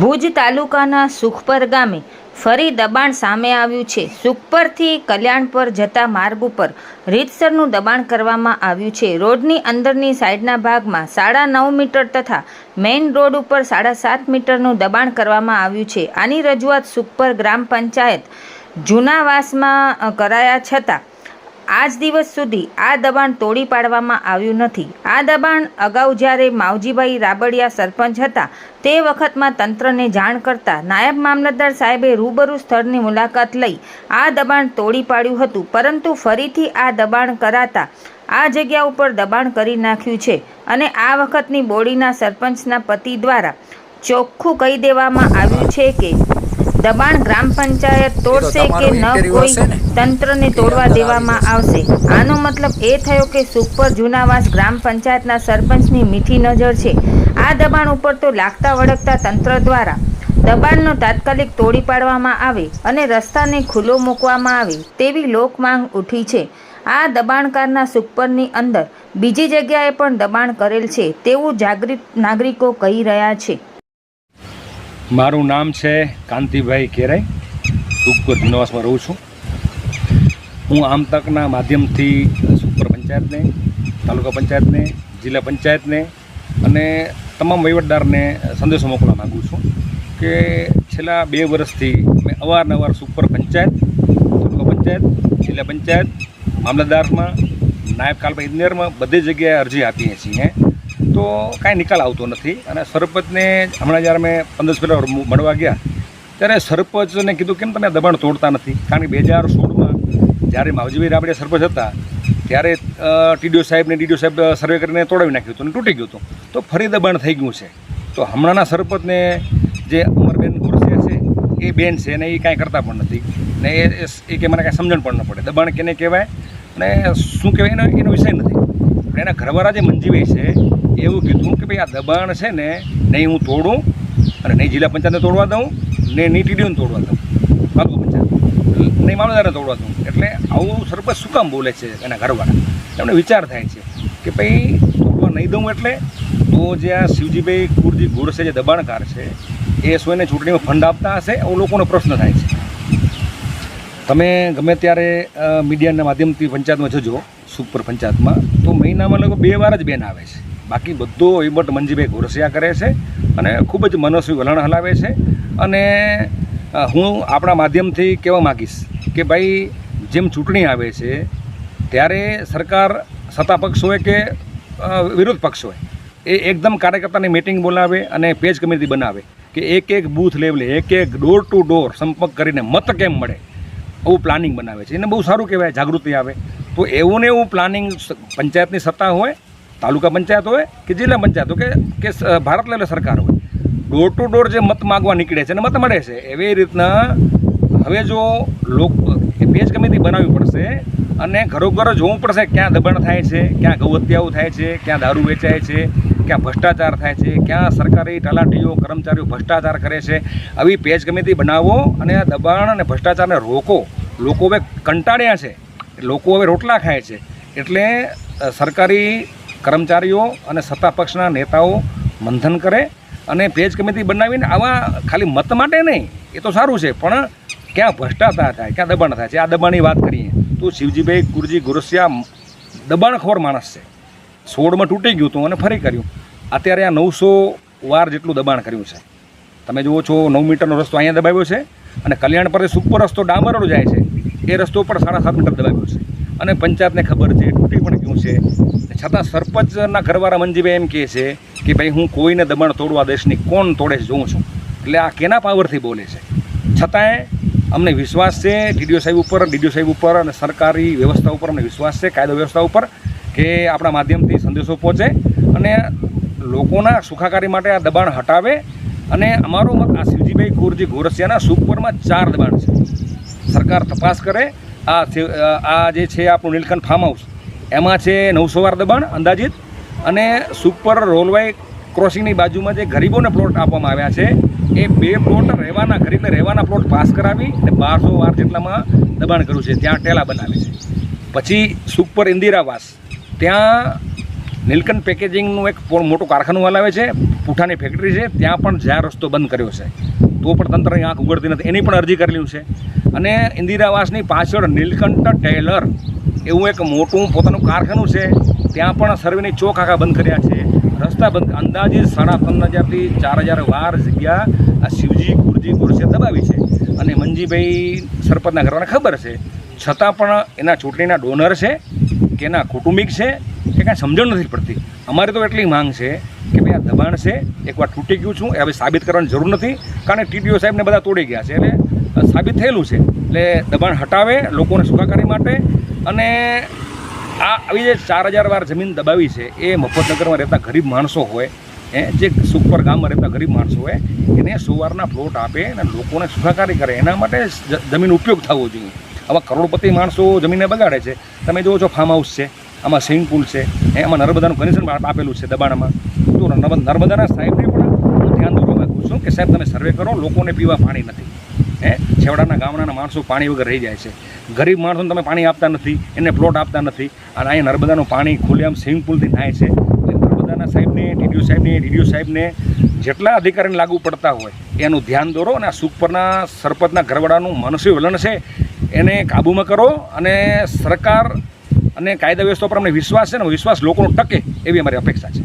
ભુજ તાલુકાના સુખપર ગામે ફરી દબાણ સામે આવ્યું છે. સુખપરથી કલ્યાણપર જતા માર્ગ ઉપર રીતસરનું દબાણ કરવામાં આવ્યું છે. રોડની અંદરની સાઈડના ભાગમાં સાડા નવ મીટર તથા મેઇન રોડ ઉપર સાડા સાત મીટરનું દબાણ કરવામાં આવ્યું છે. આની રજૂઆત સુખપર ગ્રામ પંચાયત જૂનાવાસમાં કરાયા છતાં આજ દિવસ સુધી આ દબાણ તોડી પાડવામાં આવ્યું નથી. આ દબાણ અગાઉ જ્યારે માવજીભાઈ રાબડિયા સરપંચ હતા, તે વખતમાં તંત્રને જાણ કરતા નાયબ મામલતદાર સાહેબે રૂબરૂ સ્થળની મુલાકાત લઈ આ દબાણ તોડી પાડ્યું હતું, પરંતુ ફરીથી આ દબાણ કરાતા આ જગ્યા ઉપર દબાણ કરી નાખ્યું છે અને આ વખતની બોડીના સરપંચના પતિ દ્વારા ચોખ્ખું કહી દેવામાં આવ્યું છે કે દબાણ ગ્રામ પંચાયત તોડશે કે ન કોઈ તંત્રને તોડવા દેવામાં આવશે. આનો મતલબ એ થયો કે સુખપર જૂનાવાસ ગ્રામ પંચાયતના સરપંચની મીઠી નજર છે. આ દબાણ ઉપર તો લાગતા વળગતા તંત્ર દ્વારા દબાણનો તાત્કાલિક તોડી પાડવામાં આવે અને રસ્તાને ખુલ્લો મૂકવામાં આવે તેવી લોકમાંગ ઉઠી છે. આ દબાણકારના સુપરની અંદર બીજી જગ્યાએ પણ દબાણ કરેલ છે તેવું જાગૃત નાગરિકો કહી રહ્યા છે. મારું નામ છે કાંતિભાઈ કેરાઈ સુખપુર નિવાસમાં રહું છું. હું આમ તકના માધ્યમથી સુખપુર પંચાયતને, તાલુકા પંચાયતને, જિલ્લા પંચાયતને અને તમામ વહીવટદારને સંદેશો મોકલવા માગું છું કે છેલ્લા બે વર્ષથી મેં અવારનવાર સુખપુર પંચાયત, તાલુકા પંચાયત, જિલ્લા પંચાયત, મામલતદારમાં, નાયબ કાલપા ઇજનેરમાં બધી જગ્યાએ અરજી આપીએ છીએ. તો કાંઈ નિકાલ આવતો નથી. અને સરપંચને હમણાં જ્યારે મેં પંદર પહેલાં મળવા ગયા, ત્યારે સરપંચને કીધું કેમ તમે દબાણ તોડતા નથી? કારણ કે બે હજાર સોળમાં જ્યારે માવજીભાઈ રાબડિયા સરપંચ હતા, ત્યારે ટીડીઓ સાહેબને ડીડીઓ સાહેબ સર્વે કરીને તોડાવી નાખ્યું હતું અને તૂટી ગયું હતું. તો ફરી દબાણ થઈ ગયું છે. તો હમણાંના સરપંચને જે અમરબેન ગોરસિયા છે, એ બેન છે અને એ કાંઈ કરતા પણ નથી. ને એ એ કે મને કાંઈ સમજણ પણ ન પડે. દબાણ કેને કહેવાય? અને શું કહેવાય? એનો એનો વિષય નથી. એના ઘરવાળા જે મંજીભાઈ છે એવું કીધું કે ભાઈ આ દબાણ છે ને, નહીં હું તોડું અને નહીં જિલ્લા પંચાયતને તોડવા દઉં, ને નહીં ટીડીઓને તોડવા દઉં. તાલુકા પંચાયત. નહીં મામલતદારને તોડવા દઉં. એટલે આવું સરપંચ શું કામ બોલે છે એના ઘરવાળા? એમને વિચાર થાય છે કે ભાઈ તોડવા નહીં દઉં એટલે તો જે આ શિવજીભાઈ કુરજી છે, જે દબાણકાર છે, એ સ્વયંને ચૂંટણીમાં ફંડ આપતા હશે? એવો લોકોનો પ્રશ્ન થાય છે. તમે ગમે ત્યારે મીડિયાના માધ્યમથી પંચાયતમાં જજો, સુપર પંચાયતમાં, તો મહિનામાં લગભગ બે વાર જ બેન આવે છે. બાકી બધો વહીવટ મંજીભાઈ ઘોરસિયા કરે છે અને ખૂબ જ મનસ્વી વલણ હલાવે છે. અને હું આપણા માધ્યમથી કહેવા માગીશ કે ભાઈ, જેમ ચૂંટણી આવે છે, ત્યારે સરકાર સત્તા પક્ષ હોય કે વિરોધ પક્ષ હોય, એ એકદમ કાર્યકર્તાની મિટિંગ બોલાવે અને પેજ કમિટી બનાવે કે એક એક બૂથ લેવલે એક એક ડોર ટુ ડોર સંપર્ક કરીને મત કેમ મળે? આવું પ્લાનિંગ બનાવે છે. એને બહુ સારું કહેવાય, જાગૃતિ આવે. તો એવું ને એવું પ્લાનિંગ પંચાયતની સત્તા હોય તાલુકા પંચાયત હોય કે જિલ્લા પંચાયત હોય કે કે ભારત લેવલે સરકાર હોય. ડોર ટુ ડોર જે મત માગવા નીકળે છે અને મત મળે છે, એવી રીતના હવે જો લોક પેજ કમિટી બનાવવી પડશે અને ઘરોઘર જોવું પડશે ક્યાં દબાણ થાય છે, ક્યાં ગૌહત્યાઓ થાય છે, ક્યાં દારૂ વેચાય છે, ક્યાં ભ્રષ્ટાચાર થાય છે, ક્યાં સરકારી તલાટીઓ, કર્મચારીઓ ભ્રષ્ટાચાર કરે છે. આવી પેજ કમિટી બનાવો અને દબાણ અને ભ્રષ્ટાચારને રોકો. લોકો હવે કંટાળ્યા છે. લોકો હવે રોટલા ખાય છે. એટલે સરકારી કર્મચારીઓ અને સત્તા પક્ષના નેતાઓ મંથન કરે અને પેજ કમિટી બનાવીને આવા ખાલી મત માટે નહીં, એ તો સારું છે, પણ ક્યાં ભ્રષ્ટાચાર થાય, ક્યાં દબાણ થાય છે? આ દબાણની વાત કરીએ તો શિવજીભાઈ ગુરુજી ગુરસિયા દબાણખોર માણસ છે. સોળમાં તૂટી ગયું હતું અને ફરી કર્યું. અત્યારે આ નવસો વાર જેટલું દબાણ કર્યું છે. તમે જુઓ છો, નવ મીટરનો રસ્તો અહીંયા દબાવ્યો છે અને કલ્યાણ પર સુપર રસ્તો ડામરવાળો જાય છે. એ રસ્તો પણ સાડા સાત મીટર દબાવ્યો છે. અને પંચાયતને ખબર છે, તૂટી પણ ગયું છે. છતાં સરપંચના ઘરવાળા મંજીભાઈ એમ કહે છે કે ભાઈ હું કોઈને દબાણ તોડવા દેશની કોણ તોડે છે જોઉં છું. એટલે આ કેના પાવરથી બોલે છે? છતાંય અમને વિશ્વાસ છે ડીડીઓ સાહેબ ઉપર, ડીડીઓ સાહેબ ઉપર અને સરકારી વ્યવસ્થા ઉપર અમને વિશ્વાસ છે, કાયદો વ્યવસ્થા ઉપર કે આપણા માધ્યમથી સંદેશો પહોંચે અને લોકોના સુખાકારી માટે આ દબાણ હટાવે અને અમારો મત આ શિવજીભાઈ કુરજી ગોરસિયાના સુપરમાં ચાર દબાણ છે. સરકાર તપાસ કરે. આ આ જે છે આપણું નીલકંઠ ફાર્મ હાઉસ એમાં છે નવસો વાર દબાણ, અંદાજિત, અને સુપર રોલવાઈ ક્રોસિંગની બાજુમાં જે ગરીબોને પ્લોટ આપવામાં આવ્યા છે, એ બે પ્લોટ રહેવાના ગરીબને રહેવાના પ્લોટ પાસ કરાવી અને બારસો વાર જેટલામાં દબાણ કર્યું છે, ત્યાં ટેલા બનાવે છે. પછી સુપર ઇન્દિરાવાસ, ત્યાં નીલકંઠ પેકેજિંગનું એક મોટું કારખાનું હલાવે છે, પૂઠાની ફેક્ટરી છે, ત્યાં પણ જ્યાં રસ્તો બંધ કર્યો છે. તો પણ તંત્રની આંખ ઉગડતી નથી, એની પણ અરજી કરેલી છે. અને ઇન્દિરાવાસની પાછળ નીલકંઠ ટેલર એવું એક મોટું પોતાનું કારખાનું છે, ત્યાં પણ સર્વેની ચોક આખા બંધ કર્યા છે. રસ્તા બંધ. અંદાજે સાડા ત્રણ હજારથી ચાર હજાર વાર જગ્યા આ શિવજી, ગુરજી ગુરસે દબાવી છે. અને મંજીભાઈ સરપંચના ઘરવાને ખબર છે. છતાં પણ એના ચૂંટણીના ડોનર છે, કે એના કુટુંબિક છે, કે કાંઈ સમજણ નથી પડતી. અમારી તો એટલી માંગ છે કે ભાઈ આ દબાણ છે, એકવાર તૂટી ગયું છું, એ હવે સાબિત કરવાની જરૂર નથી. કારણ કે ટીડીઓ સાહેબને બધા તોડી ગયા છે, એટલે સાબિત થયેલું છે. એટલે દબાણ હટાવે લોકોને સુખાકારી માટે અને આ આવી જે ચાર હજાર વાર જમીન દબાવી છે, એ મફતનગરમાં રહેતા ગરીબ માણસો હોય એ જે સુપર ગામમાં રહેતા ગરીબ માણસો હોય, એને સોવારના પ્લોટ આપે અને લોકોને સુખાકારી કરે. એના માટે જમીન ઉપયોગ થવો જોઈએ. આવા કરોડપતિ માણસો જમીનને બગાડે છે. તમે જુઓ છો ફાર્મ હાઉસ છે, આમાં સ્વિમિંગ પુલ છે એ આમાં નર્મદાનું કનેક્શન આપેલું છે દબાણમાં. તો નર્મદ- નર્મદાના સાહેબને પણ હું ધ્યાન દોરવા માગું છું કે સાહેબ તમે સર્વે કરો, લોકોને પીવા પાણી નથી. હે? છેવાડાના ગામડાના માણસો પાણી વગર રહી જાય છે. ગરીબ માણસોને તમે પાણી આપતા નથી, એને પ્લોટ આપતા નથી. અને અહીંયા નર્મદાનું પાણી ખુલ્લેઆમ સ્વિમિંગ પુલથી નાય છે. નર્મદાના સાહેબને, ટીડીઓ સાહેબને, ડીડીઓ સાહેબને જેટલા અધિકારીને લાગુ પડતા હોય, એનું ધ્યાન દોરો અને આ સુખપરના સરપંચના ઘરવાળાનું મનસ્વી વલણ છે, એને કાબૂમાં કરો અને સરકાર અને કાયદા વ્યવસ્થા પર અમને વિશ્વાસ છે ને વિશ્વાસ લોકોનો ટકે એવી અમારી અપેક્ષા છે.